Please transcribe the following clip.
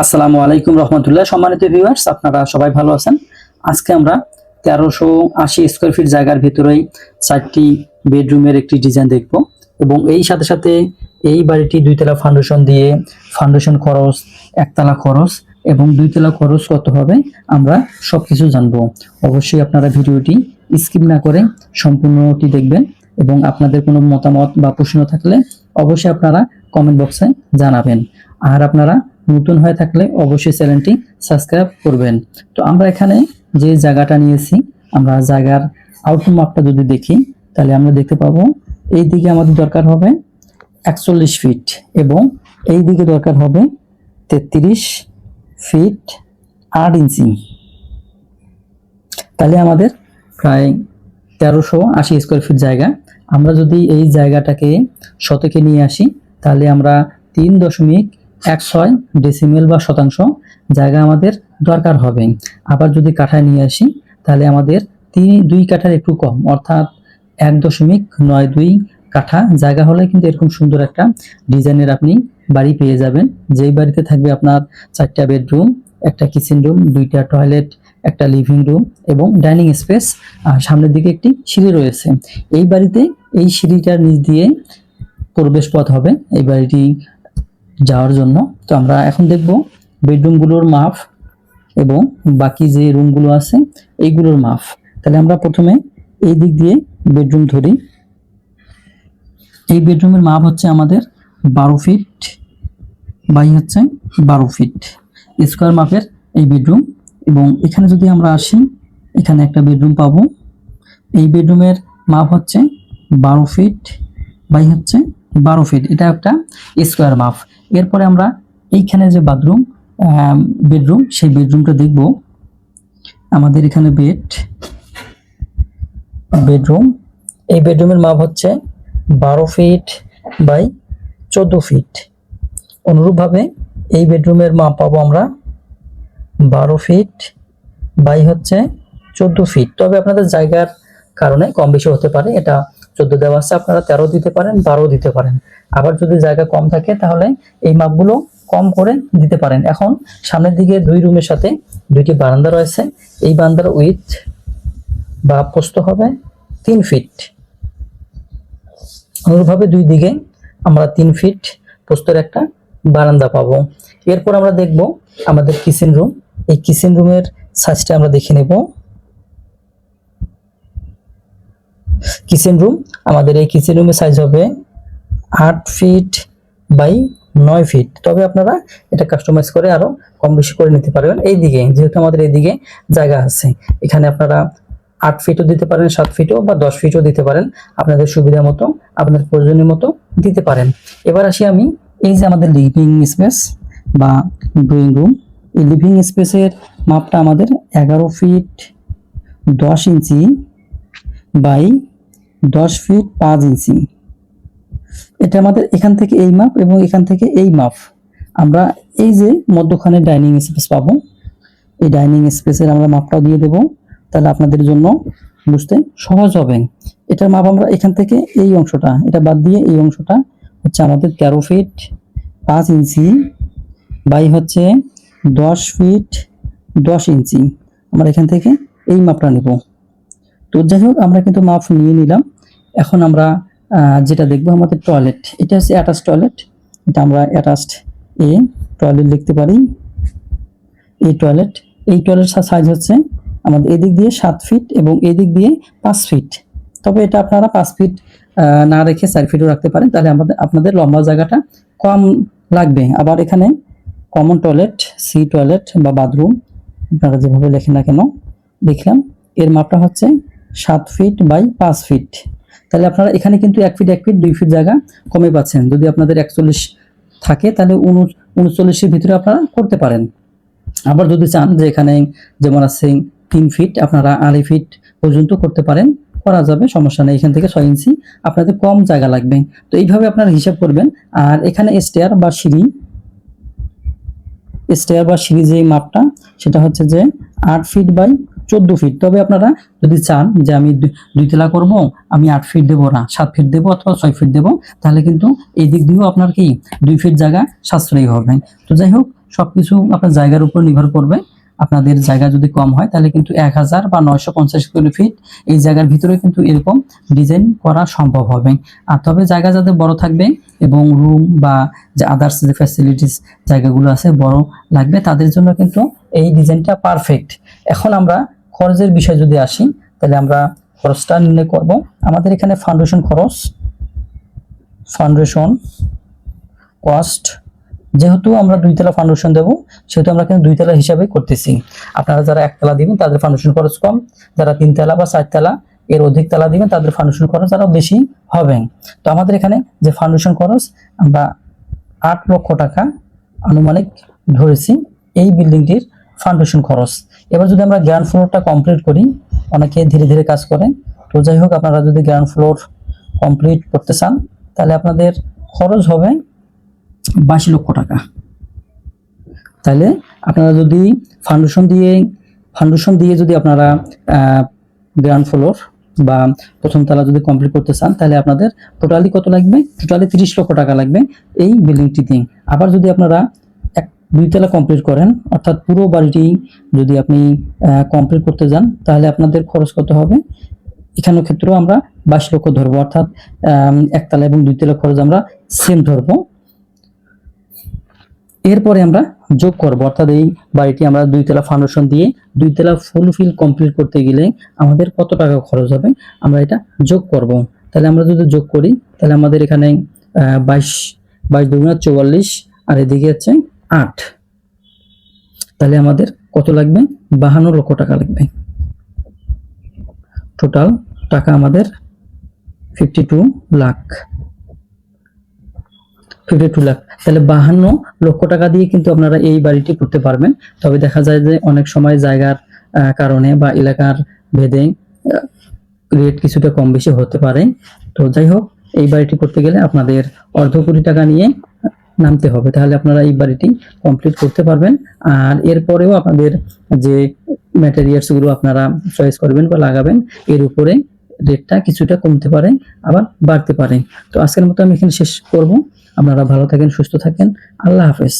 আসসালামু আলাইকুম রহমতুল্লাহ। সম্মানিত ভিউয়ার্স আপনারা সবাই ভালো আছেন? আজকে আমরা তেরোশো আশি স্কোয়ার ফিট জায়গার ভিতরেই চারটি বেডরুমের একটি ডিজাইন দেখব এবং এই সাথে সাথে এই বাড়িটি দুইতলা ফাউন্ডেশন দিয়ে ফাউন্ডেশন খরচ, একতলা খরচ এবং দুইতলা খরচ কত হবে আমরা সবকিছু জানব। অবশ্যই আপনারা ভিডিওটি স্কিপ না করে সম্পূর্ণটি দেখবেন এবং আপনাদের কোনো মতামত বা প্রশ্ন থাকলে অবশ্যই আপনারা কমেন্ট বক্সে জানাবেন। আর আপনারা নতুন হয়ে থাকলে অবশ্যই চ্যানেলটি সাবস্ক্রাইব করবেন। তো আমরা এখানে যে জায়গাটা নিয়েছি, আমরা জায়গার আউটলুক মাপটা যদি দেখি, তাহলে আমরা দেখতে পাবো এই দিকে আমাদের দরকার হবে একচল্লিশ ফিট এবং এই দিকে দরকার হবে তেত্রিশ ফিট আট ইঞ্চি। তাহলে আমাদের প্রায় তেরোশো আশি স্কোয়ার ফিট জায়গা। আমরা যদি এই জায়গাটাকে শতকে নিয়ে আসি, তাহলে আমরা তিন দশমিক এক ছয় ডেসিমেল বা শতাংশ জায়গা আমাদের দরকার হবে। আবার যদি কাঠায় নিয়ে আসি, তাহলে আমাদের তিন, দুই কাঠার একটু কম, অর্থাৎ এক দশমিক নয় দুই কাঠা জায়গা হলে কিন্তু এরকম সুন্দর একটা ডিজাইনের আপনি বাড়ি পেয়ে যাবেন। যেই বাড়িতে থাকবে আপনার চারটা বেডরুম, একটা কিচেন রুম দুইটা টয়লেট একটা লিভিং রুম এবং ডাইনিং স্পেস আর সামনের দিকে একটি সিঁড়ি রয়েছে। এই বাড়িতে এই সিঁড়িটার নিচ দিয়ে প্রবেশ পথ হবে। এই বাড়িটি যাওয়ার জন্য। তো আমরা এখন দেখব বেডরুমগুলোর মাপ এবং বাকি যে রুমগুলো আছে, এইগুলোর মাপ। তাহলে আমরা প্রথমে এই দিক দিয়ে বেডরুম ধরি। এই বেডরুমের মাপ হচ্ছে আমাদের বারো ফিট বাই হচ্ছে বারো ফিট স্কোয়ার মাপের এই বেডরুম। এবং এখানে যদি আমরা আসি, এখানে একটা বেডরুম পাবো। এই বেডরুমের মাপ হচ্ছে বারো ফিট বাই হচ্ছে বারো ফিট। এটা একটা স্কোয়ার মাপ। এরপরে আমরা এইখানে যে বাথরুম বেডরুম, সেই বেডরুমটা দেখব। আমাদের এখানে বেড, বেডরুম। এই বেডরুমের মাপ হচ্ছে বারো ফিট বাই চোদ্দ ফিট। অনুরূপভাবে এই বেডরুমের মাপ পাবো আমরা বারো ফিট বাই হচ্ছে চোদ্দ ফিট। তবে আপনাদের জায়গার কারণে কম বেশি হতে পারে, এটা চোদ্দ দেওয়া আছে, আপনারা তেরো দিতে পারেন, বারো দিতে পারেন। আবার যদি জায়গা কম থাকে, তাহলে এই মাপগুলো কম করে দিতে পারেন। এখন সামনের দিকে দুই রুমের সাথে দুইটি বারান্দা রয়েছে। এই বারান্দার উইথ বা পোস্ত হবে তিন ফিট অনুরূপভাবে দুই দিকে আমরা তিন ফিট প্রস্তর একটা বারান্দা পাবো। এরপর আমরা দেখব আমাদের কিচেন রুম এই কিচেন রুমের সাইজটা আমরা দেখে নেব। কিচেন রুম আমাদের এই কিচেন রুমের সাইজ হবে আট ফিট বাই নয় ফিট তবে আপনারা এটা কাস্টমাইজ করে আরও কম বেশি করে নিতে পারবেন। এই দিকে যেহেতু আমাদের এইদিকে জায়গা আছে, এখানে আপনারা আট ফিটও দিতে পারেন, সাত ফিটও বা দশ ফিটও দিতে পারেন। আপনাদের সুবিধা মতো, আপনাদের প্রয়োজনীয় মতো দিতে পারেন। এবার আসি আমি, এই যে আমাদের লিভিং স্পেস বা ড্রয়িং রুম এই লিভিং স্পেসের মাপটা আমাদের এগারো ফিট দশ ইঞ্চি বাই দশ ফিট পাঁচ ইঞ্চি এটা আমাদের এখান থেকে এই মাপ এবং এখান থেকে এই মাপ আমরা এই যে মধ্যখানে ডাইনিং স্পেস পাবো, এই ডাইনিং স্পেসের আমরা মাপটাও দিয়ে দেব। তাহলে আপনাদের জন্য বুঝতে সহজ হবে। এটার মাপ আমরা এখান থেকে এই অংশটা, এটা বাদ দিয়ে এই অংশটা হচ্ছে আমাদের তেরো ফিট পাঁচ ইঞ্চি বাই হচ্ছে দশ ফিট দশ ইঞ্চি আমরা এখান থেকে এই মাপটা নেব। তো যাই হোক, আমরা কিন্তু মাপ নিয়ে নিলাম। এখন আমরা যেটা দেখব আমাদের টয়লেট এটা হচ্ছে অ্যাটাচ টয়লেট এটা আমরা অ্যাটাচড এ টয়লেট লিখতে পারি, এই টয়লেট এই টয়লেট সাইজ হচ্ছে আমাদের এদিক দিয়ে সাত ফিট এবং এদিক দিয়ে পাঁচ ফিট তবে এটা আপনারা পাঁচ ফিট না রেখে চার ফিটও রাখতে পারেন, তাহলে আমাদের, আপনাদের লম্বা জায়গাটা কম লাগবে। আবার এখানে কমন টয়লেট সি টয়লেট বা বাথরুম আপনারা যেভাবে লেখেন না কেন, দেখলাম, এর মাপটা হচ্ছে সাত ফিট বাই পাঁচ ফিট তাহলে আপনারা এখানে কিন্তু এক ফিট এক ফিট দুই ফিট জায়গা কমে পাচ্ছেন। যদি আপনাদের একচল্লিশ থাকে, তাহলে উনচল্লিশের ভিতরে আপনারা করতে পারেন। আবার যদি চান যে এখানে যেমন আছে তিন ফিট আপনারা আড়াই ফিট পর্যন্ত করতে পারেন, করা যাবে, সমস্যা নেই। এখান থেকে ছয় ইঞ্চি আপনাদের কম জায়গা লাগবে। তো এইভাবে আপনারা হিসাব করবেন। আর এখানে স্টেয়ার বা সিঁড়ি স্টেয়ার বা সিঁড়ি যে মাপটা, সেটা হচ্ছে যে আট ফিট বাই চোদ্দ ফিট তবে আপনারা যদি চান যে আমি দুই- তলা করব, আমি আট ফিট দেবো না, সাত ফিট দেবো অথবা ছয় ফিট দেবো, তাহলে কিন্তু এই দিক দিয়েও আপনার কি দুই ফিট জায়গা সাশ্রয়ী হবে। তো যাই হোক, সবকিছু আপনার জায়গার উপর নির্ভর করবে। আপনাদের জায়গা যদি কম হয়, তাহলে কিন্তু এক হাজার বা নয়শো পঞ্চাশ স্কোয়ার ফিট এই জায়গার ভিতরে কিন্তু এরকম ডিজাইন করা সম্ভব হবে। আর তবে জায়গা যাদের বড় থাকবে এবং রুম বা যে আদার্স যে ফ্যাসিলিটিস জায়গাগুলো আছে বড় লাগবে, তাদের জন্য কিন্তু এই ডিজাইনটা পারফেক্ট এখন আমরা খরচের বিষয় যদি আসি, তাহলে আমরা খরচটা নির্ণয় করব। আমাদের এখানে ফাউন্ডেশন খরচ ফাউন্ডেশন কস্ট যেহেতু আমরা দুই দুইতলা ফাউন্ডেশন দেবো, সেহেতু আমরা কিন্তু দুই দুইতলা হিসাবে করতেছি। আপনারা যারা একতলা দিবেন, তাদের ফাউন্ডেশন খরচ কম। যারা তিন তিনতলা বা চার চারতলা, এর অধিক তলা দিবেন, তাদের ফাউন্ডেশন খরচ আরও বেশি হবে। তো আমাদের এখানে যে ফাউন্ডেশন খরচ, আমরা আট লক্ষ টাকা আনুমানিক ধরেছি, এই বিল্ডিংটির ফাউন্ডেশন খরচ। এবার যদি আমরা গ্রাউন্ড ফ্লোরটা কমপ্লিট করি, অনেকে ধীরে ধীরে কাজ করে। তো যাই হোক, আপনারা যদি গ্রাউন্ড ফ্লোর কমপ্লিট করতে চান, তাহলে আপনাদের খরচ হবে বাইশ লক্ষ টাকা। তাহলে আপনারা যদি ফাউন্ডেশন দিয়ে ফাউন্ডেশন দিয়ে যদি আপনারা গ্রাউন্ড ফ্লোর বা প্রথম তলা যদি কমপ্লিট করতে চান, তাহলে আপনাদের টোটালি কত লাগবে? টোটালি তিরিশ লক্ষ টাকা লাগবে এই বিল্ডিংটিতে আবার যদি আপনারা দুই তলা কমপ্লিট করেন, অর্থাৎ পুরো বাড়িটি যদি আপনি কমপ্লিট করতে যান, তাহলে আপনাদের খরচ কত হবে? এখানের ক্ষেত্রেও আমরা বাইশ লক্ষ ধরবো, অর্থাৎ একতলা এবং দুই তলা খরচ আমরা সেম ধরবো। এরপরে আমরা যোগ করব, অর্থাৎ এই বাড়িটি আমরা দুই তলা ফাউন্ডেশন দিয়ে দুই তলা ফুল ফিল কমপ্লিট করতে গেলে আমাদের কত টাকা খরচ হবে? আমরা এটা যোগ করব। তাহলে আমরা যদি যোগ করি, তাহলে আমাদের এখানে বাইশ বাইশ দুগুণা চৌয়াল্লিশ, আর এদিকে হচ্ছে আট। তাহলে আমাদের কত লাগবে? বাহান্ন লক্ষ টাকা লাগবে। টোটাল টাকা আমাদের fifty two lakh. Fifty two lakh. তাহলে বাহান্ন লক্ষ টাকা দিয়ে কিন্তু আপনারা এই বাড়িটি করতে পারবেন। তবে দেখা যায় যে অনেক সময় জায়গার কারণে বা এলাকার ভেদে রেট কিছুটা কম বেশি হতে পারে। তো যাই হোক, এই বাড়িটি করতে গেলে আপনাদের অর্ধ কোটি টাকা নিয়ে নামতে হবে। তাহলে আপনারা এই বাড়িটি কমপ্লিট করতে পারবেন। আর এরপরেও আপনাদের যে ম্যাটেরিয়ালসগুলো আপনারা চয়েস করবেন বা লাগাবেন, এর উপরে রেটটা কিছুটা কমতে পারে, আবার বাড়তে পারে। তো আজকের মতো আমি এখানে শেষ করব। আপনারা ভালো থাকেন, সুস্থ থাকেন। আল্লাহ হাফেজ।